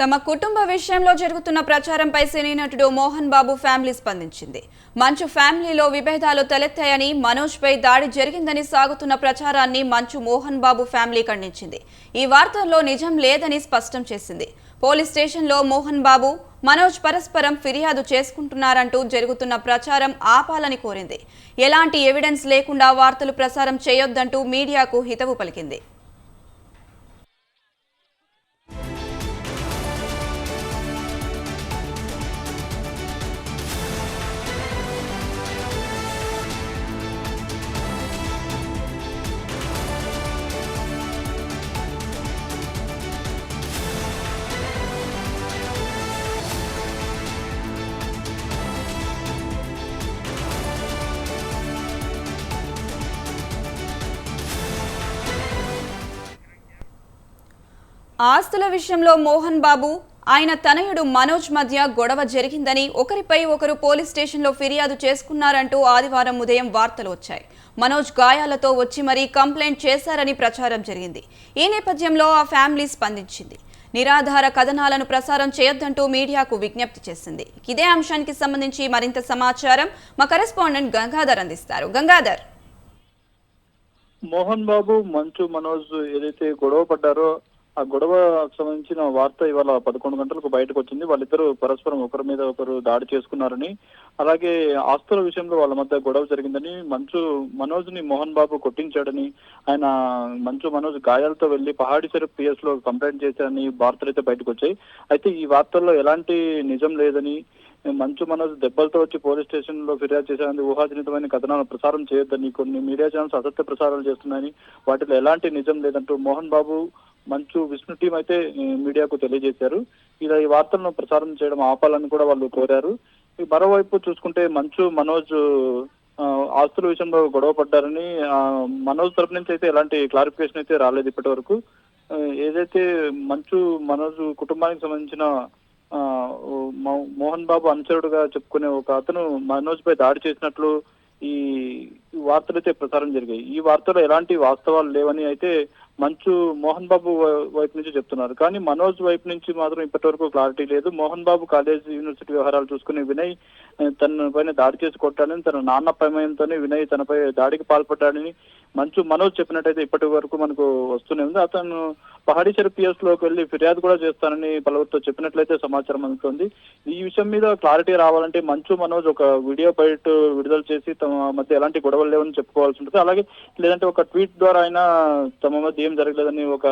తమ కుటుంబ విషయంలో జరుగుతున్న ప్రచారంపై సినీ నటుడు మోహన్ బాబు ఫ్యామిలీ స్పందించింది. మంచు ఫ్యామిలీలో విభేదాలు తలెత్తాయని మనోజ్ పై దాడి జరిగిందని సాగుతున్న ప్రచారాన్ని మంచు మోహన్ బాబు ఫ్యామిలీ ఖండించింది. ఈ వార్తల్లో నిజం లేదని స్పష్టం చేసింది. పోలీస్ స్టేషన్లో మోహన్ బాబు మనోజ్ పరస్పరం ఫిర్యాదు చేసుకుంటున్నారంటూ జరుగుతున్న ప్రచారం ఆపాలని కోరింది. ఎలాంటి ఎవిడెన్స్ లేకుండా వార్తలు ప్రసారం చేయొద్దంటూ మీడియాకు హితవు పలికింది. ఆస్తుల విషయంలో మోహన్ బాబు ఆయన తనయుడు మనోజ్ మధ్య గొడవ జరిగిందని ఒకరిపై ఒకరు పోలీస్ స్టేషన్లో ఫిర్యాదు చేసుకున్నారంటూ ఆదివారం ఉదయం వార్తలు వచ్చాయి. మనోజ్ గాయాలతో వచ్చి మరీ కంప్లైంట్ చేశారని ప్రచారం జరిగింది. ఈ నేపథ్యంలో ఆ ఫ్యామిలీ స్పందించింది. నిరాధార కథనాలను ప్రసారం చేయొద్దంటూ మీడియాకు విజ్ఞప్తి చేసింది. ఇదే అంశానికి సంబంధించి మరింత సమాచారం మా కరెస్పాండెంట్ గంగాధర్ అందిస్తారు. గంగాధర్. మోహన్ బాబు మంచు మనోజ్ ఏదైతే గొడవ పడ్డారో ఆ గొడవ సంబంధించిన వార్త ఇవాళ పదకొండు గంటలకు బయటకు వచ్చింది వాళ్ళిద్దరూ పరస్పరం ఒకరి మీద ఒకరు దాడి చేసుకున్నారని అలాగే ఆస్తుల విషయంలో వాళ్ళ మధ్య గొడవ జరిగిందని మంచు మనోజ్ని మోహన్ బాబు కొట్టించాడని ఆయన మంచు మనోజ్ గాయాలతో వెళ్ళి పహాడిసరి పిఎస్లో కంప్లైంట్ చేశారని వార్తలు అయితే బయటకు వచ్చాయి అయితే ఈ వార్తల్లో ఎలాంటి నిజం లేదని మంచు మనోజ్ దెబ్బలతో వచ్చి పోలీస్ స్టేషన్లో ఫిర్యాదు చేశారని ఊహాజనితమైన కథనాలు ప్రసారం చేయొద్దని కొన్ని మీడియా ఛానల్స్ అసత్య ప్రసారాలు చేస్తున్నాయని వాటిలో ఎలాంటి నిజం లేదంటూ మోహన్ బాబు మంచు విష్ణు టీం అయితే మీడియాకు తెలియజేశారు. ఇలా ఈ వార్తలను ప్రసారం చేయడం ఆపాలని కూడా వాళ్ళు కోరారు. మరోవైపు చూసుకుంటే మంచు మనోజ్ ఆస్తుల విషయంలో గొడవ పడ్డారని ఆ, మనోజ్ తరపు నుంచి అయితే ఎలాంటి క్లారిఫికేషన్ అయితే రాలేదు ఇప్పటి వరకు ఏదైతే మంచు మనోజ్ కుటుంబానికి సంబంధించిన ఆ, మోహన్ బాబు అనుచరుడుగా చెప్పుకునే ఒక అతను మనోజ్ పై దాడి చేసినట్లు ఈ వార్తలు అయితే ప్రసారం జరిగాయి. ఈ వార్తలో ఎలాంటి వాస్తవాలు లేవని అయితే మంచు మోహన్ బాబు వైపు నుంచి చెప్తున్నారు. కానీ మనోజ్ వైపు నుంచి మాత్రం ఇప్పటి వరకు క్లారిటీ లేదు. మోహన్ బాబు కాలేజ్ యూనివర్సిటీ వ్యవహారాలు చూసుకుని వినయ్ తన పైన దాడి చేసి కొట్టాడని తన నాన్న ప్రమేయంతోనే వినయ్ తనపై దాడికి పాల్పడ్డాడని మంచు మనోజ్ చెప్పినట్టయితే ఇప్పటి వరకు మనకు వస్తూనే ఉంది. అతను పహాడీచర్ పిఎస్లోకి వెళ్ళి ఫిర్యాదు కూడా చేస్తానని పలువురితో చెప్పినట్లయితే సమాచారం అందుతుంది. ఈ విషయం మీద క్లారిటీ రావాలంటే మంచు మనోజ్ ఒక వీడియో బయట విడుదల చేసి తమ మధ్య ఎలాంటి గొడవలు లేవని చెప్పుకోవాల్సి ఉంటుంది. అలాగే లేదంటే ఒక ట్వీట్ ద్వారా అయినా తమ మధ్య ఏం జరగలేదని ఒక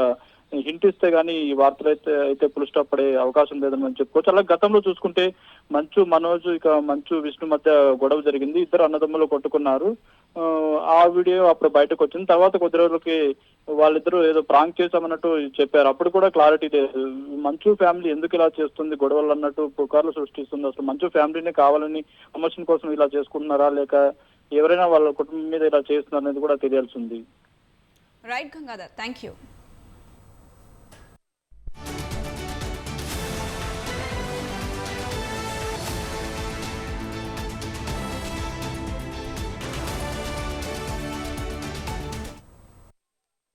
హింట్ ఇస్తే గానీ ఈ వార్తలు అయితే అయితే పుల్ స్టాప్ పడే అవకాశం లేదని మనం చెప్పుకోవచ్చు. అలాగే గతంలో చూసుకుంటే మంచు మనోజ్ ఇక మంచు విష్ణు మధ్య గొడవ జరిగింది. ఇద్దరు అన్నదమ్ములు కొట్టుకున్నారు. ఆ, వీడియో అప్పుడు బయటకు వచ్చింది. తర్వాత కొద్ది రోజులకి వాళ్ళిద్దరూ ఏదో ప్రాంక్ చేశామన్నట్టు చెప్పారు. అప్పుడు కూడా క్లారిటీ లేదు. మంచు ఫ్యామిలీ ఎందుకు ఇలా చేస్తుంది? గొడవలు అన్నట్టు పుకార్లు సృష్టిస్తుంది. అసలు మంచు ఫ్యామిలీనే కావాలని ప్రమోషన్ కోసం ఇలా చేసుకుంటున్నారా? లేక ఎవరైనా వాళ్ళ కుటుంబం మీద ఇలా చేస్తున్నారు అనేది కూడా తెలియాల్సి ఉంది. Right Gangadhar thank you